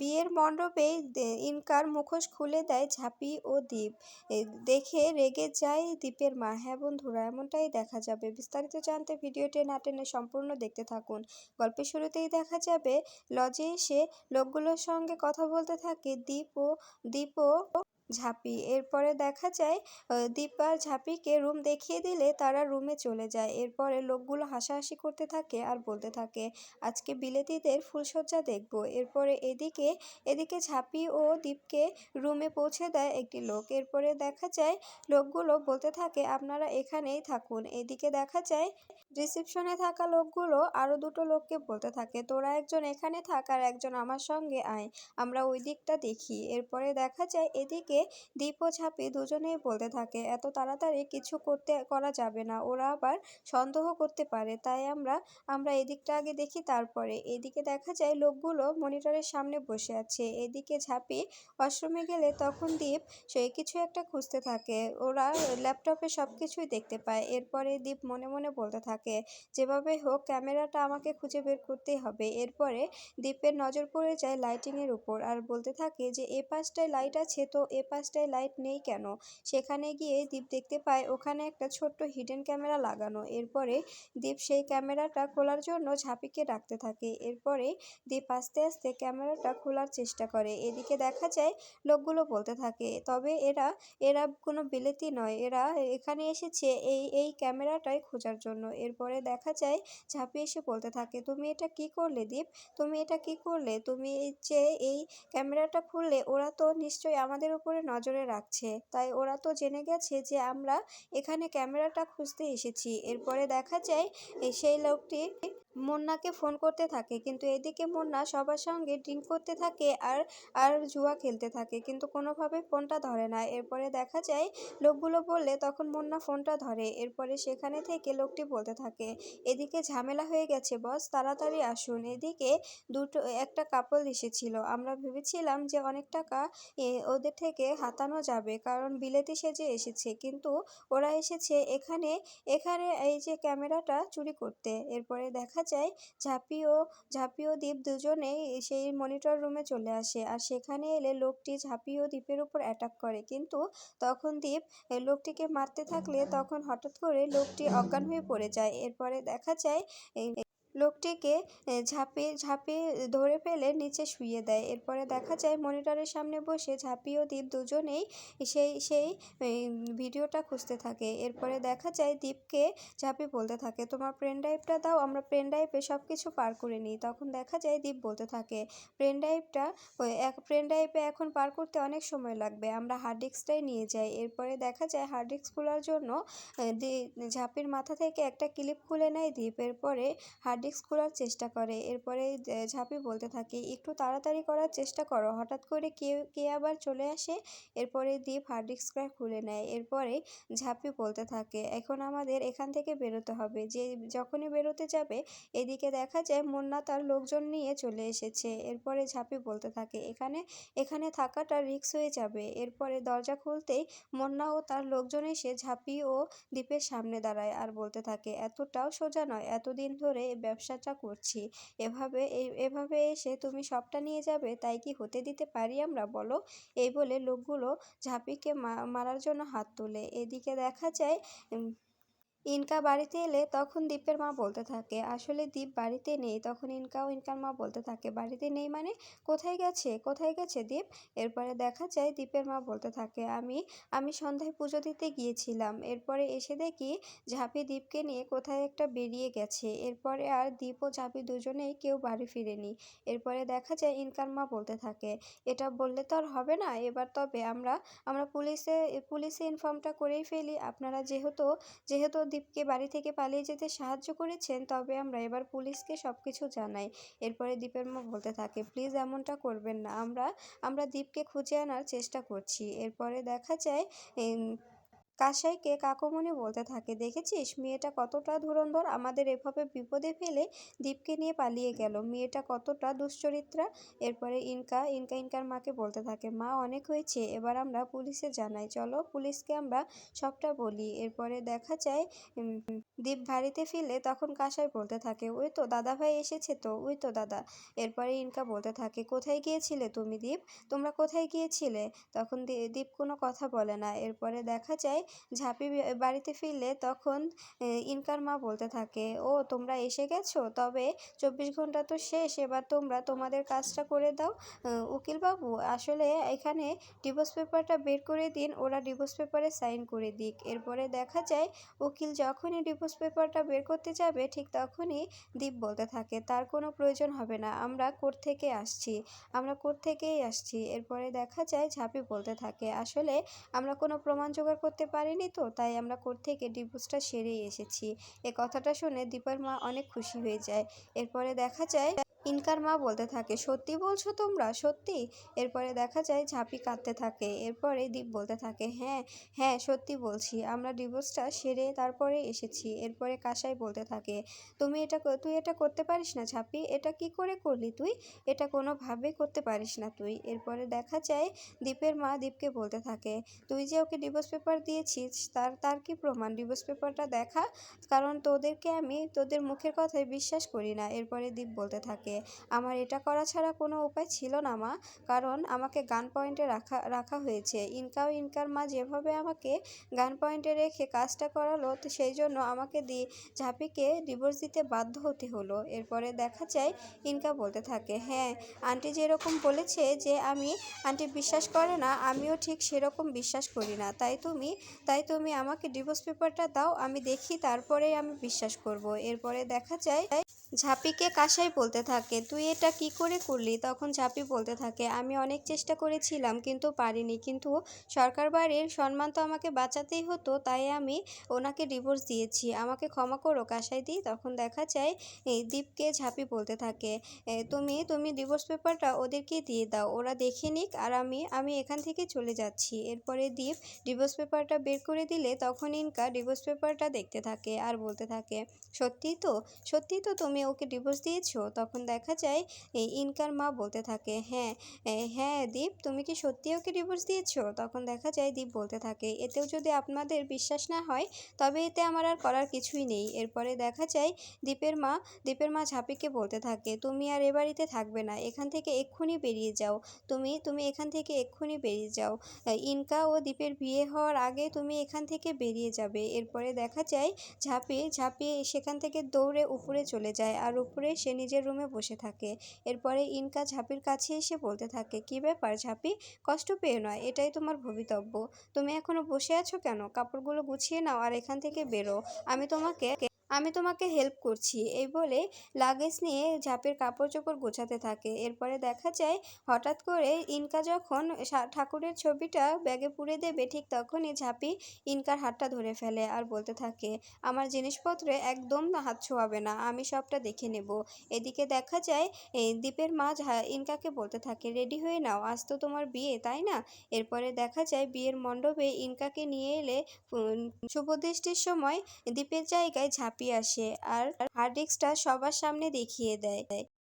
বিয়ের মণ্ডপে ইনকার মুখোশ খুলে দেয় ঝাঁপি ও দ্বীপ দেখে রেগে যায় দীপের মা। হ্যাঁ বন্ধুরা, এমনটাই দেখা যাবে। বিস্তারিত জানতে ভিডিওটি না টেনে সম্পূর্ণ দেখতে থাকুন। গল্পের শুরুতেই দেখা যাবে, লজে এসে লোকগুলোর সঙ্গে কথা বলতে থাকে দীপ ও দীপ ও ঝাঁপি। এরপরে দেখা যায় দীপ আর ঝাঁপিকে রুম দেখিয়ে দিলে তারা রুমে চলে যায়। এরপরে লোকগুলো হাসাহাসি করতে থাকে আর বলতে থাকে, আজকে বিলেতিদের ফুলসজ্জা দেখব। এরপরে এদিকে এদিকে ঝাঁপি ও দীপকে রুমে পৌঁছে দেয় একটি লোক। এরপরে দেখা যায়, লোকগুলো বলতে থাকে, আপনারা এখানেই থাকুন। এদিকে দেখা যায়, রিসেপশনে থাকা লোকগুলো আরও দুটো লোককে বলতে থাকে, তোরা একজন এখানে থাক আর একজন আমার সঙ্গে আয়। আমরা ওই দিকটা দেখি। এরপরে দেখা যায়, এদিকে দীপ ও ঝাঁপি দুজনেই বলতে থাকে, এত তাড়াতাড়ি কিছু করতে, করা যাবে না, ওরা আবার সন্দেহ করতে পারে, তাই আমরা আমরা এদিকটা আগে দেখি তারপরে। এদিকে দেখা যায় লোকগুলো মনিটরের সামনে বসে আছে। এদিকে ঝাঁপি ওয়াশরুমে গেলে তখন দীপ সে কিছু একটা খুঁজতে থাকে। ওরা ল্যাপটপে সব কিছুই দেখতে পায়। এরপরে দীপ মনে মনে বলতে থাকে, যেভাবে হোক ক্যামেরাটা আমাকে খুঁজে বের করতেই হবে। এরপরে দীপের নজর পড়ে যায় লাইটিংয়ের উপর আর বলতে থাকে যে, এ পাশটায় লাইট আছে, তো এ পাশটায় লাইট নেই কেন? সেখানে গিয়ে দীপ দেখতে পায় ওখানে একটা ছোট্ট হিডেন ক্যামেরা লাগানো। এরপরে দীপ সেই ক্যামেরাটা খোলার জন্য ঝাঁপিকে ডাকতে থাকে। এরপরে দীপ আস্তে আস্তে ক্যামেরাটা খোলার চেষ্টা করে। এদিকে দেখা যায় লোকগুলো বলতে থাকে, তবে এরা এরা কোনো বিলেতি নয়। এরা এখানে এসেছে এই এই ক্যামেরাটাই খোঁজার জন্য। এরপরে দেখা যায় ঝাঁপি এসে বলতে থাকে, তুমি এটা কি করলে দীপ? তুমি এটা কি করলে? তুমি যে এই ক্যামেরাটা খুললে ওরা তো নিশ্চয়ই আমাদের উপরে নজরে রাখছে। তাই ওরা তো জেনে গেছে যে আমরা এখানে ক্যামেরাটা খুঁজতে এসেছি। এরপরে দেখা যায় সেই লোকটি মুন্নাকে ফোন করতে থাকে। কিন্তু এদিকে মুন্না সবার সঙ্গে ড্রিঙ্ক করতে থাকে আর আর জুয়া খেলতে থাকে। কিন্তু কোনোভাবে ফোনটা ধরে না। এরপরে দেখা যায়, লোকগুলো বললে তখন মুন্না ফোনটা ধরে। এরপরে সেখানে থেকে লোকটি বলতে থাকে, এদিকে ঝামেলা হয়ে গেছে বস, তাড়াতাড়ি আসুন। এদিকে দুটো, একটা কাপল এসেছিল। আমরা ভেবেছিলাম যে অনেক টাকা ওদের থেকে হাতানো যাবে, কারণ বিলেতি সেজে এসেছে। কিন্তু ওরা এসেছে এখানে এখানে এই যে ক্যামেরাটা চুরি করতে। এরপরে দেখা যায় ঝাঁপি ও ঝাঁপি ও দ্বীপ দুজনেই সেই মনিটর রুমে চলে আসে আর সেখানে এলে লোকটি ঝাঁপি ও দ্বীপের উপর অ্যাটাক করে। কিন্তু তখন দ্বীপ লোকটিকে মারতে থাকলে তখন হঠাৎ করে লোকটি অজ্ঞান হয়ে পড়ে যায়। এরপরে দেখা যায় লোকটিকে ঝাঁপি ঝাঁপিয়ে ধরে ফেলে নিচে শুইয়ে দেয়। এরপরে দেখা যায়, মনিটরের সামনে বসে ঝাঁপি ও দীপ দুজনেই সেই সেই ভিডিওটা খুঁজতে থাকে। এরপরে দেখা যায়, দীপকে ঝাঁপি বলতে থাকে, তোমার পেন ড্রাইভটা দাও, আমরা পেন ড্রাইভে সব কিছু পার করে নিই। তখন দেখা যায়, দীপ বলতে থাকে, পেন ড্রাইভটা এক, পেন ড্রাইভে এখন পার করতে অনেক সময় লাগবে, আমরা হার্ড ডিস্কটাই নিয়ে যাই। এরপরে দেখা যায়, হার্ড ডিস্ক খোলার জন্য ঝাঁপির মাথা থেকে একটা ক্লিপ খুলে নেয় দীপ। এরপরে হার্ড ডিস্ক খোলার চেষ্টা করে। এরপরে ঝাঁপি বলতে থাকে, একটু তাড়াতাড়ি করার চেষ্টা করো। হঠাৎ করে কে কে আবার চলে আসে? এরপরে দীপ হার্ড ডিস্কটা খুলে নেয়। এরপরে ঝাঁপি বলতে থাকে, এখন আমাদের এখান থেকে বেরোতে হবে। যে, যখনই বেরোতে যাবে, এদিকে দেখা যায় মুন্না তার লোকজন নিয়ে চলে এসেছে। এরপরে ঝাঁপি বলতে থাকে, এখানে এখানে থাকাটা রিক্স হয়ে যাবে। এরপরে দরজা খুলতেই মুন্না ও তার লোকজন এসে ঝাঁপি ও দ্বীপের সামনে দাঁড়ায় আর বলতে থাকে, এতটাও সোজা নয়। এতদিন ধরে ব্যবসাটা করছি। এভাবে এভাবে এসে তুমি সবটা নিয়ে যাবে, তাই কি হতে দিতে পারি আমরা, বলো? এই বলে লোকগুলো ঝাঁপিকে মারার জন্য হাত তোলে। এদিকে দেখা যায় ইনকা বাড়িতে এলে তখন দীপের মা বলতে থাকে, আসলে দীপ বাড়িতে নেই, তখন ইনকাও ইনকার মা বলতে থাকে, বাড়িতে নেই মানে? কোথায় গেছে? কোথায় গেছে দীপ? এরপরে দেখা যায় দীপের মা বলতে থাকে, আমি আমি সন্ধ্যায় পুজো দিতে গিয়েছিলাম, এরপরে এসে দেখি ঝাঁপি দীপকে নিয়ে কোথায় একটা বেরিয়ে গেছে, এরপরে আর দীপ ও ঝাঁপি দুজনেই কেউ বাড়ি ফিরেনি। এরপরে দেখা যায় ইনকার মা বলতে থাকে, এটা বললে তো আর হবে না, এবার তবে আমরা আমরা পুলিশে পুলিশে ইনফর্মটা করেই ফেলি, আপনারা যেহেতু যেহেতু দীপকে বাড়ি থেকে পালিয়ে যেতে সাহায্য করেছেন, তবে আমরা এবার পুলিশকে সব কিছু জানাই। এরপরে দীপের মা বলতে থাকে, প্লিজ এমনটা করবেন না। আমরা আমরা দীপকে খুঁজে আনার চেষ্টা করছি। এরপরে দেখা যায় কাসাইকে কাকুমণি বলতে থাকে, দেখেছিস, মেয়েটা কতটা ধুরন্ধর? আমাদের এভাবে বিপদে ফেলে দীপকে নিয়ে পালিয়ে গেল। মেয়েটা কতটা দুশ্চরিত্রা? এরপরে ইনকা ইনকা, ইনকার মাকে বলতে থাকে, মা, অনেক হয়েছে, এবার আমরা পুলিশে জানাই। চলো, পুলিশকে আমরা সবটা বলি। এরপরে দেখা যায় দীপ বাড়িতে ফিরলে তখন কাসাই বলতে থাকে, ওই তো দাদা ভাই এসেছে তো, ওই তো দাদা। এরপরে ইনকা বলতে থাকে, কোথায় গিয়েছিলে তুমি দীপ? তোমরা কোথায় গিয়েছিলে? তখন দীপ কোনো কথা বলে না। এরপরে দেখা যায় ঝাঁপি বাড়িতে ফিরলে তখন ইনকার মা বলতে থাকে, ও, তোমরা এসে গেছো? তবে চব্বিশ ঘণ্টা তো শেষ, এবার তোমরা তোমাদের কাজটা করে দাও। উকিলবাবু, আসলে এখানে ডিভোর্স পেপারটা বের করে দিন, ওরা ডিভোর্স পেপারে সাইন করে দিক। এরপরে দেখা যায়, উকিল যখনই ডিভোর্স পেপারটা বের করতে যাবে, ঠিক তখনই দীপ বলতে থাকে, তার কোনো প্রয়োজন হবে না, আমরা কোর্ট থেকে আসছি, আমরা কোর্ট থেকেই আসছি। এরপরে দেখা যায়, ঝাঁপি বলতে থাকে, আসলে আমরা কোনো প্রমাণ জোগাড় করতে পারিনি তো, তাই আমরা কোর্ট থেকে ডিভোর্সটা সেরেই এসেছি। এ কথাটা শুনে দীপার মা অনেক খুশি হয়ে যায়। এরপরে দেখা যায় ইনকার মা বলতে থাকে, সত্যি বলছো তোমরা? সত্যি? এরপরে দেখা যায় ঝাঁপি কাঁদতে থাকে। এরপরে দীপ বলতে থাকে হ্যাঁ হ্যাঁ সত্যি বলছি। আমরা ডিভোর্সটা সেরে তারপরে এসেছি। এরপরে কাসাই বলতে থাকে, তুমি এটা তুই এটা করতে পারিস না ঝাঁপি? এটা কি করে করলি তুই? এটা কোনোভাবে করতে পারিস না তুই। এরপরে দেখা যায় দীপের মা দীপকে বলতে থাকে, তুই যে ওকে ডিভোর্স পেপার দিয়েছিস, তার তার কি প্রমাণ? ডিভোর্স পেপারটা দেখা? কারণ তোদেরকে আমি তোদের মুখের কথায় বিশ্বাস করি না। এরপরে দীপ বলতে থাকে আমার এটা করা ছাড়া কোনো উপায় ছিল না, মা। কারণ আমাকে গান পয়েন্টে রাখা রাখা হয়েছে। ইনকাও ইনকার মা যেভাবে আমাকে গান পয়েন্টে রেখে কাজটা করালো, তো সেই জন্য আমাকে দি, ঝাঁপিকে ডিভোর্স দিতে বাধ্য হতে হলো। এরপরে দেখা যায় ইনকা বলতে থাকে হ্যাঁ আন্টি যেরকম বলেছে যে আমি, আন্টি বিশ্বাস করে না, আমিও ঠিক সেরকম বিশ্বাস করি না। তাই তুমি তাই তুমি আমাকে ডিভোর্স পেপারটা দাও, আমি দেখি তারপরেই আমি বিশ্বাস করব। এরপরে দেখা যায় ঝাঁপিকে কাসাই বলতে থাকে তুই এটা কি করে করলি? তখন ঝাঁপি বলতে থাকে আমি অনেক চেষ্টা করেছিলাম কিন্তু পারিনি কিন্তু সরকার বাড়ির সম্মান তো আমাকে বাঁচাতেই হতো তাই আমি ওনাকে ডিভোর্স দিয়েছি। আমাকে ক্ষমা করো কাসাই দি। তখন দেখা যায় দীপকে ঝাঁপি বলতে থাকে "এ, তুমি তুমি ডিভোর্স পেপারটা ওদেরকে দিয়ে দাও ওরা দেখে নিক আর আমি আমি এখান থেকে চলে যাচ্ছি। এরপরে দীপ ডিভোর্স পেপারটা বের করে দিলে তখন ইনকা ডিভোর্স পেপারটা দেখতে থাকে আর বলতে থাকে সত্যি তো সত্যি তো তুমি ওকে ডিভোর্স দিয়েছ? তখন দেখা যায়, এই ইনকার মা বলতে থাকে হ্যাঁ হ্যাঁ দীপ, তুমি কি সত্যি ওকে ডিভোর্স দিয়েছ? তখন দেখা যায়, দীপ বলতে থাকে, এতেও যদি আপনাদের বিশ্বাস না হয়, তবে এতে আমার আর করার কিছুই নেই। এরপরে দেখা যায়, দীপের মা দীপের মা ঝাঁপিকে বলতে থাকে, তুমি আর এ বাড়িতে থাকবে না, এখান থেকে এক্ষুনি বেরিয়ে যাও। তুমি তুমি এখান থেকে এক্ষুনি বেরিয়ে যাও। ইনকা ও দীপের বিয়ে হওয়ার আগে তুমি এখান থেকে বেরিয়ে যাবে। এরপরে দেখা যায় ঝাঁপি ঝাঁপি সেখান থেকে দৌড়ে উপরে চলে যায়। আর উপরে সে নিজের রুমে বসে থাকে। এরপরে ইনকা ঝাপির কাছে এসে বলতে থাকে, কি ব্যাপার ঝাপি? কষ্ট পেয়ে নয়, এটাই তোমার ভবিতব্য। তুমি এখনও বসে আছো কেন? কাপড়গুলো গুছিয়ে নাও আর এখান থেকে বেরো। আমি তোমাকে আমি তোমাকে হেল্প করছি। এই বলে লাগেজ নিয়ে ঝাঁপের কাপড় চোপড় গোছাতে থাকে। এরপরে দেখা যায়, হঠাৎ করে ইনকা যখন ঠাকুরের ছবিটা ব্যাগে পুড়ে দেবে, ঠিক তখনই ঝাঁপি ইনকার হাতটা ধরে ফেলে আর বলতে থাকে, আমার জিনিসপত্রে একদম হাত ছোঁয়াবে না, আমি সবটা দেখে নেব। এদিকে দেখা যায় দ্বীপের মা ইনকাকে বলতে থাকে, রেডি হয়ে নাও, আজ তো তোমার বিয়ে, তাই না? এরপরে দেখা যায়, বিয়ের মণ্ডপে ইনকাকে নিয়ে এলে শুভদৃষ্টির সময় দ্বীপের জায়গায় ঝাঁপি আসে আর হার্ড সবার সামনে দেখিয়ে দেয়।